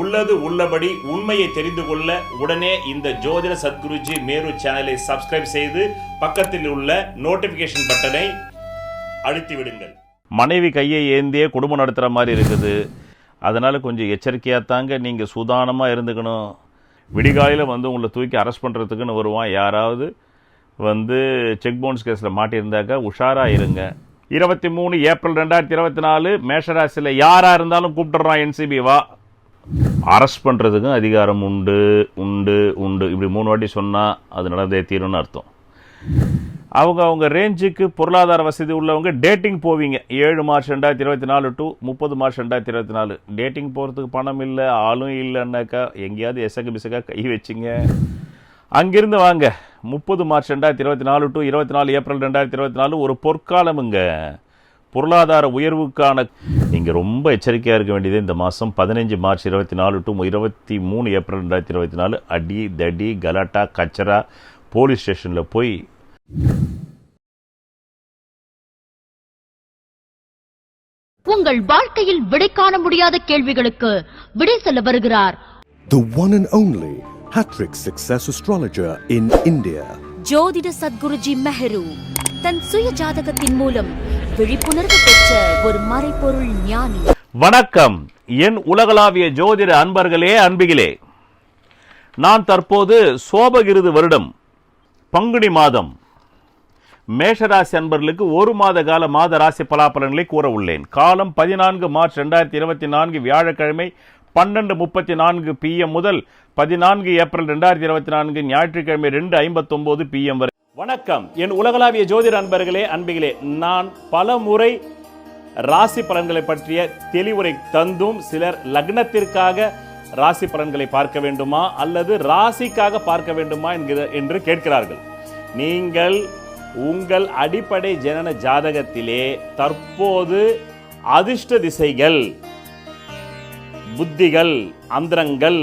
உள்ளது உள்ளபடி உண்மையை தெரிந்து கொள்ள உடனே இந்த ஜோதிட சத்குருஜி மேரு சேனலை சப்ஸ்கிரைப் செய்து பக்கத்தில் உள்ள நோட்டிபிகேஷன் பட்டனை அழுத்தி விடுங்கள். மனைவி கையை ஏந்தியே குடும்பம் நடத்துகிற மாதிரி இருக்குது. அதனால் கொஞ்சம் எச்சரிக்கையாக தாங்க நீங்கள் சுதானமாக இருந்துக்கணும். விடிகாலையில் வந்து உங்களை தூக்கி அரெஸ்ட் பண்ணுறதுக்குன்னு வருவான். யாராவது வந்து செக் பவுன்ஸ் கேஸில் மாட்டியிருந்தாக்கா உஷாராக இருங்க. இருபத்தி மூணு ஏப்ரல் ரெண்டாயிரத்தி இருபத்தி நாலு மேஷராசியில் யாராக இருந்தாலும் கூப்பிட்டுறான் என்சிபி வா. அரெஸ்ட் பண்ணுறதுக்கும் அதிகாரம் உண்டு உண்டு உண்டு. இப்படி மூணு வாட்டி சொன்னால் அது நடந்தே தீரும்னு அர்த்தம். அவங்க அவங்க ரேஞ்சுக்கு பொருளாதார வசதி உள்ளவங்க டேட்டிங் போவீங்க. ஏழு மார்ச் ரெண்டாயிரத்தி இருபத்தி நாலு டு முப்பது மார்ச் ரெண்டாயிரத்தி இருபத்தி நாலு. டேட்டிங் போகிறதுக்கு பணம் இல்லை ஆளும் இல்லைன்னாக்கா எங்கேயாவது எசகு பிசகா கை வச்சிங்க. அங்கிருந்து வாங்க. முப்பது மார்ச் ரெண்டாயிரத்தி இருபத்தி நாலு டு இருபத்தி நாலு ஏப்ரல் ரெண்டாயிரத்தி இருபத்தி நாலு ஒரு பொற்காலமுங்க. பொருளாதார உயர்வுக்கான நீங்கள் ரொம்ப எச்சரிக்கையாக இருக்க வேண்டியது இந்த மாதம் பதினஞ்சு மார்ச் இருபத்தி நாலு டு இருபத்தி மூணு ஏப்ரல் ரெண்டாயிரத்தி இருபத்தி நாலு அடி தடி கலாட்டா கச்சரா போலீஸ் ஸ்டேஷனில் போய் உங்கள் வாழ்க்கையில் விடை காண முடியாத கேள்விகளுக்கு விடை சொல்ல வருகிறார் The one and only Hattrick Success Astrologer in India. ஜோதிட சத்குருஜி மெஹரு தன் சுய ஜாதகத்தின் மூலம் விழிப்புணர்வு பெற்ற ஒரு மறைபொருள் ஞானி. வணக்கம். என் உலகளாவிய ஜோதிட அன்பர்களே அன்பிகளே. நான் தற்போது சோபகிருது வருடம் பங்குனி மாதம். மேஷராசி அன்பர்களுக்கு ஒரு மாத கால மாத ராசி பலாபலன்களை கூற உள்ளேன். காலம் பதினான்கு மார்ச் ரெண்டாயிரத்தி இருபத்தி நான்கு வியாழக்கிழமை பன்னெண்டு முப்பத்தி நான்கு பிஎம் முதல் பதினான்கு ஏப்ரல் ரெண்டாயிரத்தி இருபத்தி நான்கு ஞாயிற்றுக்கிழமை ரெண்டு ஐம்பத்தொம்போது பிஎம் வரை. வணக்கம். என் உலகளாவிய ஜோதிட அன்பர்களே அன்பிகளே நான் பல முறை ராசி பலன்களை பற்றிய தெளிவுரை தந்தும் சிலர் லக்னத்திற்காக ராசி பலன்களை பார்க்க வேண்டுமா அல்லது ராசிக்காக பார்க்க வேண்டுமா என்கிற என்று கேட்கிறார்கள். நீங்கள் உங்கள் அடிப்படை ஜனன ஜாதகத்திலே தற்போது அதிர்ஷ்ட திசைகள் புத்திகள் அந்தரங்கள்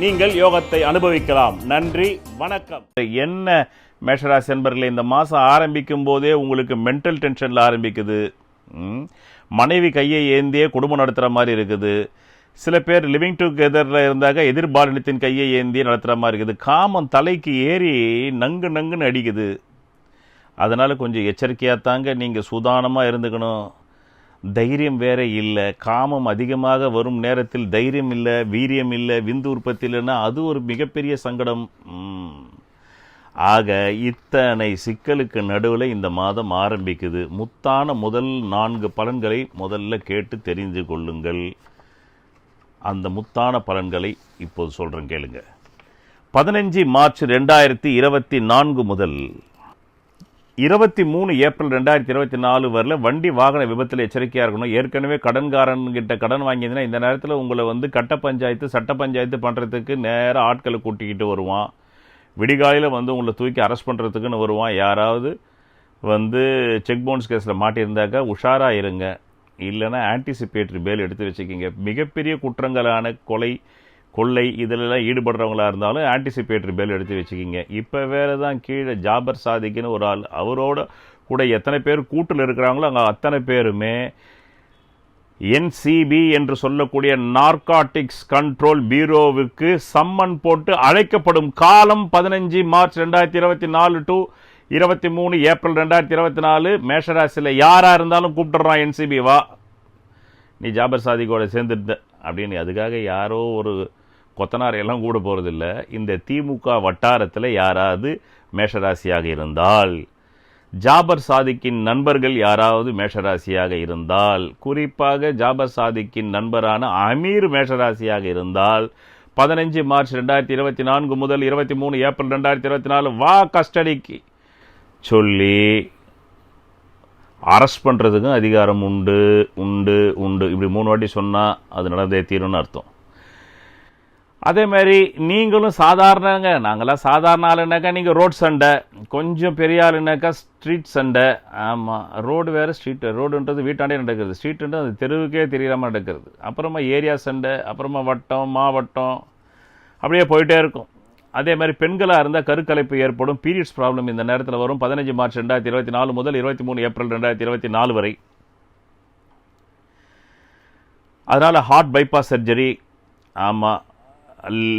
நீங்கள் யோகத்தை அனுபவிக்கலாம். நன்றி வணக்கம். என்ன மேஷராசி என்பர்களே இந்த மாதம் ஆரம்பிக்கும் போதே உங்களுக்கு மென்டல் டென்ஷனில் ஆரம்பிக்குது. மனைவி கையை ஏந்தியே குடும்பம் நடத்துகிற மாதிரி இருக்குது. சில பேர் லிவிங் டுகெதரில் இருந்தாக்க எதிர்பாலினத்தின் கையை ஏந்தி நடத்துகிற மாதிரி இருக்குது. காமம் தலைக்கு ஏறி நங்கு நங்குன்னு அடிக்குது. அதனால் கொஞ்சம் எச்சரிக்கையாக தாங்க நீங்கள் சுதானமாக இருந்துக்கணும். தைரியம் வேற இல்லை காமம் அதிகமாக வரும் நேரத்தில் தைரியம் இல்லை வீரியம் இல்லை விந்து உற்பத்தி இல்லைன்னா அது ஒரு மிகப்பெரிய சங்கடம். ஆக இத்தனை சிக்கலுக்கு நடுவில் இந்த மாதம் ஆரம்பிக்குது. முத்தான முதல் நான்கு பலன்களை முதல்ல கேட்டு தெரிந்து கொள்ளுங்கள். அந்த முத்தான பலன்களை இப்போது சொல்கிறேன் கேளுங்க. பதினஞ்சு மார்ச் ரெண்டாயிரத்தி இருபத்தி நான்கு முதல் இருபத்தி மூணு ஏப்ரல் ரெண்டாயிரத்தி இருபத்தி நாலு வரல வண்டி வாகன விபத்தில் எச்சரிக்கையாக இருக்கணும். ஏற்கனவே கடன்காரன்கிட்ட கடன் வாங்கியிருந்தீங்கன்னா இந்த நேரத்தில் உங்களை வந்து கட்ட பஞ்சாயத்து சட்ட பஞ்சாயத்து பண்ணுறதுக்கு நேராக ஆட்களை கூட்டிக்கிட்டு வருவான். விடிகாலையில் வந்து உங்களை தூக்கி அரெஸ்ட் பண்ணுறதுக்குன்னு வருவான். யாராவது வந்து செக் பவுன்ஸ் கேஸில் மாட்டியிருந்தாக்கா உஷாராக இருங்க. இல்லைன்னா ஆன்டிசிபேட்டரி பேல் எடுத்து வச்சுக்கிங்க. மிகப்பெரிய குற்றங்களான கொலை கொள்ளை இதிலெல்லாம் ஈடுபடுறவங்களாக இருந்தாலும் ஆன்டிசிபேட்டரி பேல் எடுத்து வச்சுக்கிங்க. இப்போ வேறு தான் கீழே ஜாபர் சாதிக்குன்னு ஒரு ஆள் அவரோட கூட எத்தனை பேர் கூட்டில் இருக்கிறாங்களோ அங்கே அத்தனை பேருமே என்சிபி என்று சொல்லக்கூடிய நார்காட்டிக்ஸ் கண்ட்ரோல் பியூரோவுக்கு சம்மன் போட்டு அழைக்கப்படும் காலம் பதினஞ்சு மார்ச் ரெண்டாயிரத்தி இருபத்தி நாலு டு இருபத்தி மூணு ஏப்ரல் ரெண்டாயிரத்தி இருபத்தி நாலு. மேஷராசியில் யாராக இருந்தாலும் கூப்பிட்டுறான் என்சிபி வா. நீ ஜாபர் சாதிக்கோட சேர்ந்துருந்த அப்படின்னு அதுக்காக யாரோ ஒரு கொத்தனார் எல்லாம் கூட போகிறதில்ல இந்த திமுக வட்டாரத்தில் யாராவது மேஷராசியாக இருந்தால் ஜாபர் சாதிக்கின் நண்பர்கள் யாராவது மேஷராசியாக இருந்தால் குறிப்பாக ஜாபர் சாதிக்கின் நண்பரான அமீர் மேஷராசியாக இருந்தால் பதினஞ்சு மார்ச் ரெண்டாயிரத்தி இருபத்தி நான்கு முதல் இருபத்தி மூணு ஏப்ரல் ரெண்டாயிரத்தி இருபத்தி நாலு வா கஸ்டடிக்கு சொல்லி அரெஸ்ட் பண்ணுறதுக்கும் அதிகாரம் உண்டு உண்டு உண்டு. இப்படி மூணு வாட்டி சொன்னால் அது நடந்தே தீரும்னு அர்த்தம். அதே மாதிரி நீங்களும் சாதாரணங்க நாங்களாம் சாதாரண ஆளுனாக்கா நீங்கள் ரோட் சண்டை கொஞ்சம் பெரிய ஆளுனாக்கா ஸ்ட்ரீட் சண்டை. ஆமாம் ரோடு வேறு ஸ்ட்ரீட் ரோடுன்றது வீட்டாண்டே நடக்கிறது ஸ்ட்ரீட்டுன்றது அது தெருவுக்கே தெரியாமல் நடக்கிறது அப்புறமா ஏரியா சண்டை அப்புறமா வட்டம் மாவட்டம் அப்படியே போயிட்டே இருக்கும். அதே மாதிரி பெண்களாக இருந்தால் கருக்கலைப்பு ஏற்படும் பீரியட்ஸ் ப்ராப்ளம் இந்த நேரத்தில் வரும். பதினஞ்சு மார்ச் ரெண்டாயிரத்தி இருபத்தி நாலு முதல் இருபத்தி மூணு ஏப்ரல் ரெண்டாயிரத்தி இருபத்தி நாலு வரை. அதனால் ஹார்ட் பைபாஸ் சர்ஜரி ஆமாம்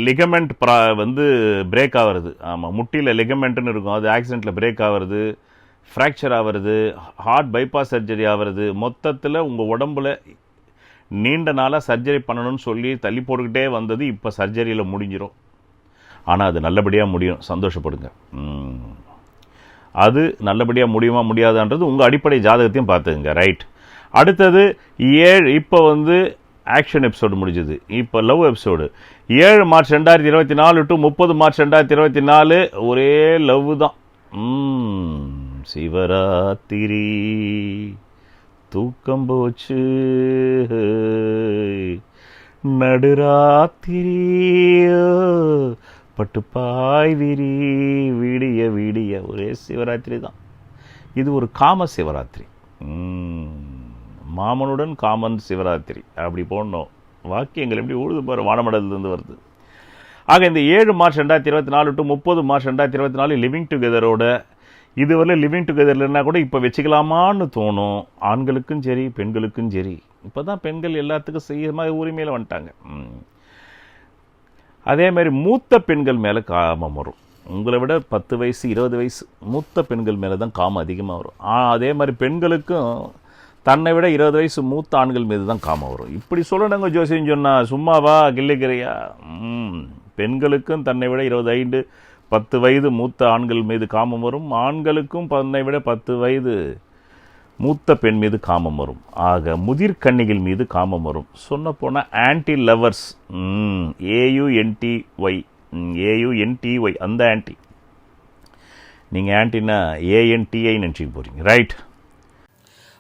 லிகமெண்ட் ப்ரா வந்து பிரேக் ஆகிறது ஆமாம் முட்டியில் லிகமெண்ட்னு இருக்கும். அது ஆக்சிடெண்ட்டில் பிரேக் ஆகிறது ஃப்ராக்சர் ஆகிறது ஹார்ட் பைபாஸ் சர்ஜரி ஆகிறது மொத்தத்தில் உங்கள் உடம்புல நீண்ட நாளாக சர்ஜரி பண்ணணும்னு சொல்லி தள்ளி போட்டுக்கிட்டே வந்தது இப்போ சர்ஜரியில் முடிஞ்சிடும் ஆனால் அது நல்லபடியாக முடியும். சந்தோஷப்படுங்க. அது நல்லபடியாக முடியுமா முடியாதான்றது உங்கள் அடிப்படை ஜாதகத்தையும் பார்த்துக்குங்க. ரைட் அடுத்தது ஏழு இப்போ வந்து ஆக்ஷன் எபிசோடு முடிஞ்சது. இப்போ லவ் எபிசோடு ஏழு மார்ச் ரெண்டாயிரத்தி இருபத்தி நாலு டு முப்பது மார்ச் ரெண்டாயிரத்தி இருபத்தி நாலு. ஒரே லவ் தான். சிவராத்திரி. தூக்கம் போச்சு. நடுராத்திரியோ பட்டுப்பாய் விரி. விடிய விடிய. ஒரே சிவராத்திரி தான். இது ஒரு காம சிவராத்திரி. மாமனுடன் காமன் சிவராத்திரி. அப்படி போடணும். வாக்கியங்கள் எப்படி உழுது பாரு வானமடலிருந்து வருது. ஆக இந்த ஏழு மார்ச் ரெண்டாயிரத்தி இருபத்தி நாலு டு முப்பது மார்ச் ரெண்டாயிரத்தி இருபத்தி நாலு லிவிங் டுகெதரோட இதுவரை லிவிங் டுகெதர்லன்னா இல்லைன்னா கூட இப்போ வச்சுக்கலாமான்னு தோணும். ஆண்களுக்கும் சரி பெண்களுக்கும் சரி. இப்போ தான் பெண்கள் எல்லாத்துக்கும் செய்ய மாதிரி உரிமையில் வந்துட்டாங்க. அதே மாதிரி மூத்த பெண்கள் மேலே காமம் வரும். உங்களை விட பத்து வயசு இருபது வயசு மூத்த பெண்கள் மேலே தான் காமம் அதிகமாக வரும். அதே மாதிரி பெண்களுக்கும் தன்னை விட இருபது வயசு மூத்த ஆண்கள் மீது தான் காமம் வரும். இப்படி சொல்லணுங்க ஜோசியம் சொன்னால் சும்மாவா கில்லிக்கிறையா ம் பெண்களுக்கும் தன்னை விட இருபது ஐந்து பத்து வயது மூத்த ஆண்கள் மீது காமம் வரும். ஆண்களுக்கும் தன்னை விட பத்து வயது மூத்த பெண் மீது காமம் வரும். ஆக முதிர் கண்ணிகள் மீது காமம் வரும். சொன்ன போனால் aunty lovers A U N T Y A U N T Y அந்த ஆன்டி நீங்கள் ஆன்டினா ஏஎன்டிஐ நினச்சிக்க போகிறீங்க ரைட்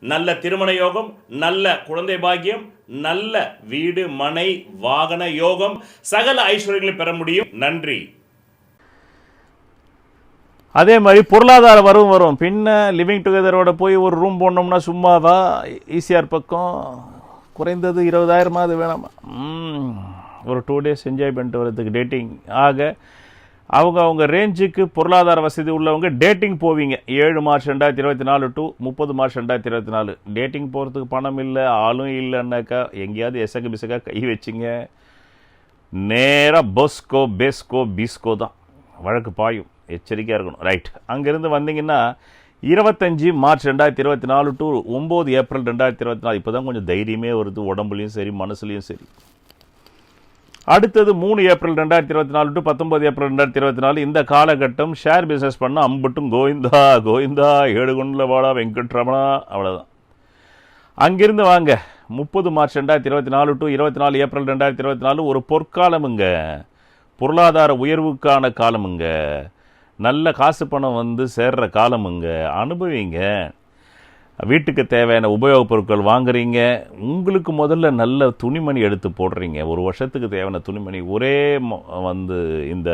நல்ல திருமண யோகம் நல்ல குழந்தை பாக்கியம் நல்ல வீடு மனை வாகன யோகம். சகல ஐஸ்வர்யங்களை பெற முடியும். நன்றி. அதே மாதிரி பொருளாதார வரவும் வரும். பின்ன லிவிங் டுகெதரோட போய் ஒரு ரூம் போடணும்னா சும்மாவா? ஈஸியார் பக்கம் குறைந்தது இருபதாயிரமாவது வேணாமா? ஒரு டூ டேஸ் என்ஜாய் பண்ணிட்டு டேட்டிங் ஆக அவங்க அவங்க ரேஞ்சுக்கு பொருளாதார வசதி உள்ளவங்க டேட்டிங் போவீங்க. ஏழு மார்ச் ரெண்டாயிரத்தி இருபத்தி நாலு டு முப்பது மார்ச் ரெண்டாயிரத்தி இருபத்தி நாலு. டேட்டிங் போகிறதுக்கு பணம் இல்லை ஆளும் இல்லைன்னாக்கா எங்கேயாவது எசகு பிசகா கை வச்சிங்க. நேராக பஸ்கோ பெஸ்கோ பிஸ்கோ தான். வழக்கு பாயும். எச்சரிக்கையாக இருக்கணும். ரைட் அங்கேருந்து வந்தீங்கன்னா இருபத்தஞ்சி மார்ச் ரெண்டாயிரத்தி இருபத்தி நாலு டு ஒம்பது ஏப்ரல் ரெண்டாயிரத்தி இருபத்தி நாலு. இப்போ தான் கொஞ்சம் தைரியமே வருது. உடம்புலையும் சரி மனசுலையும் சரி. அடுத்தது மூணு ஏப்ரல் ரெண்டாயிரத்தி இருபத்தி நாலு டு பத்தொன்பது ஏப்ரல் ரெண்டாயிரத்தி இருபத்தி நாலு. இந்த காலகட்டம் ஷேர் பிஸ்னஸ் பண்ண அம்பட்டும் கோவிந்தா கோவிந்தா ஏழுகுண்டில் வாடா வெங்கட்ரமணா அவ்வளோதான் அங்கிருந்து வாங்க. முப்பது மார்ச் ரெண்டாயிரத்தி இருபத்தி நாலு டு இருபத்தி நாலு ஏப்ரல் ரெண்டாயிரத்தி இருபத்தி நாலு ஒரு பொற்காலமுங்க. பொருளாதார உயர்வுக்கான காலமுங்க. நல்ல காசு பணம் வந்து சேர்ற காலமுங்க. அனுபவிங்க. வீட்டுக்கு தேவையான உபயோகப் பொருட்கள் வாங்குறீங்க உங்களுக்கு முதல்ல நல்ல துணிமணி எடுத்து போடுறீங்க. ஒரு வருஷத்துக்கு தேவையான துணிமணி ஒரே வந்து இந்த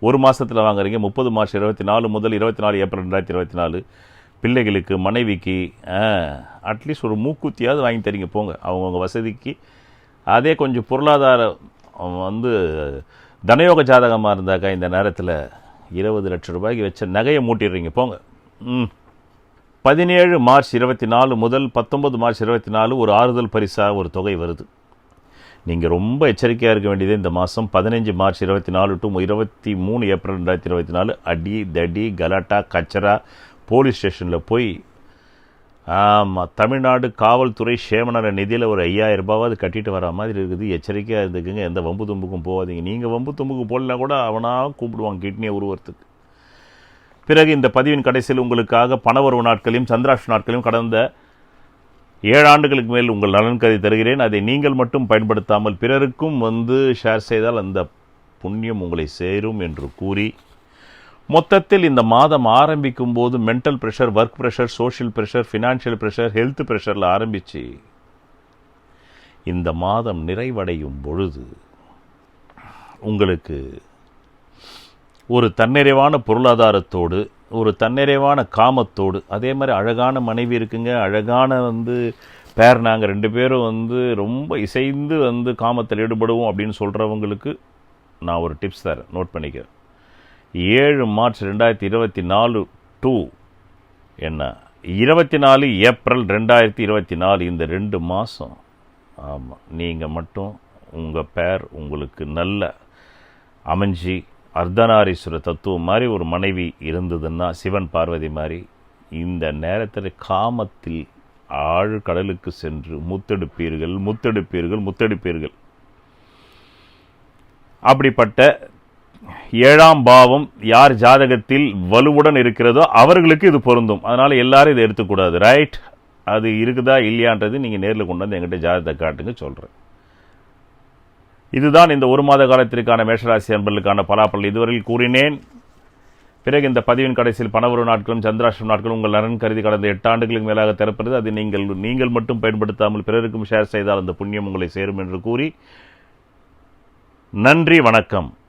ஒரு மாதத்தில் வாங்குறீங்க. முப்பது மார்ச் இருபத்தி நாலு முதல் இருபத்தி நாலு ஏப்ரல் ரெண்டாயிரத்தி இருபத்தி நாலு. பிள்ளைகளுக்கு மனைவிக்கு அட்லீஸ்ட் ஒரு மூக்குத்தியாவது வாங்கி தரீங்க போங்க. அவங்கவுங்க வசதிக்கு. அதே கொஞ்சம் பொருளாதார வந்து தனயோக ஜாதகமாக இருந்தாக்கா இந்த நேரத்தில் இருபது லட்ச ரூபாய்க்கு வச்ச நகையை மூட்டிடுறீங்க போங்க. ம். பதினேழு மார்ச் இருபத்தி நாலு முதல் பத்தொன்பது மார்ச் இருபத்தி நாலு ஒரு ஆறுதல் பரிசாக ஒரு தொகை வருது. நீங்கள் ரொம்ப எச்சரிக்கையாக இருக்க வேண்டியது இந்த மாதம் பதினஞ்சு மார்ச் இருபத்தி நாலு டு இருபத்தி மூணு ஏப்ரல் ரெண்டாயிரத்தி இருபத்தி நாலு அடி தடி கலாட்டா கச்சரா போலீஸ் ஸ்டேஷனில் போய் ஆமாம் தமிழ்நாடு காவல்துறை சேமநல நிதியில் ஒரு ஐயாயிரம் ரூபாவது கட்டிட்டு வர மாதிரி இருக்குது. எச்சரிக்கையாக இருந்துக்குங்க. எந்த வம்பு தும்புக்கும் போகாதீங்க. நீங்கள் வம்பு தும்புக்கு போடலாம் கூட அவனாக கூப்பிடுவாங்க கிட்னியை உருவத்துக்கு பிறகு இந்த பதிவின் கடைசியில் உங்களுக்காக பணவரவு நாட்களையும் சந்திராஷ் நாட்களையும் கடந்த ஏழு ஆண்டுகளுக்கு மேல் உங்கள் நலன் கதை தருகிறேன். அதை நீங்கள் மட்டும் பயன்படுத்தாமல் பிறருக்கும் வந்து ஷேர் செய்தால் அந்த புண்ணியம் உங்களை சேரும் என்று கூறி மொத்தத்தில் இந்த மாதம் ஆரம்பிக்கும் போது mental pressure work pressure social pressure financial pressure health ப்ரெஷரில் ஆரம்பித்து இந்த மாதம் நிறைவடையும் பொழுது உங்களுக்கு ஒரு தன்னிறைவான பொருளாதாரத்தோடு ஒரு தன்னிறைவான காமத்தோடு அதே மாதிரி அழகான மனைவி இருக்குங்க அழகான வந்து பேர் நாங்கள் ரெண்டு பேரும் வந்து ரொம்ப இசைந்து வந்து காமத்தில் ஈடுபடுவோம் அப்படின்னு சொல்கிறவங்களுக்கு நான் ஒரு டிப்ஸ் தரேன். நோட் பண்ணிக்கிறேன். ஏழு மார்ச் ரெண்டாயிரத்தி இருபத்தி நாலு டூ என்ன? இருபத்தி நாலு ஏப்ரல் ரெண்டாயிரத்தி இருபத்தி நாலு இந்த ரெண்டு மாதம் ஆமாம் நீங்கள் மட்டும் உங்கள் பேர் உங்களுக்கு நல்ல அமைஞ்சி அர்த்தநாரீஸ்வர தத்துவம் மாதிரி ஒரு மனைவி இருந்ததுன்னா சிவன் பார்வதி மாதிரி இந்த நேரத்தில் காமத்தில் ஆழ் கடலுக்கு சென்று முத்தெடுப்பீர்கள் முத்தெடுப்பீர்கள் முத்தெடுப்பீர்கள். அப்படிப்பட்ட ஏழாம் பாவம் யார் ஜாதகத்தில் வலுவுடன் இருக்கிறதோ அவர்களுக்கு இது பொருந்தும். அதனால் எல்லாரும் இதை எடுத்துக்கூடாது. ரைட் அது இருக்குதா இல்லையான்றது நீங்கள் நேரில் கொண்டு வந்து எங்கிட்ட ஜாதகத்தை காட்டுங்க சொல்கிறேன் இதுதான் இந்த ஒரு மாத காலத்திற்கான மேஷராசி அன்பர்களுக்கான பலாப்பல் இதுவரையில் கூறினேன் பிறகு இந்த பதிவின் கடைசியில் பணவரு நாட்களும் சந்திராஷ்டம் நாட்களும் உங்கள் நலன் கருதி கடந்த எட்டு ஆண்டுகளுக்கு மேலாக திறப்பது அது நீங்கள் நீங்கள் மட்டும் பயன்படுத்தாமல் பிறருக்கும் ஷேர் செய்தால் அந்த புண்ணியம் உங்களை சேரும் என்று கூறி நன்றி வணக்கம்.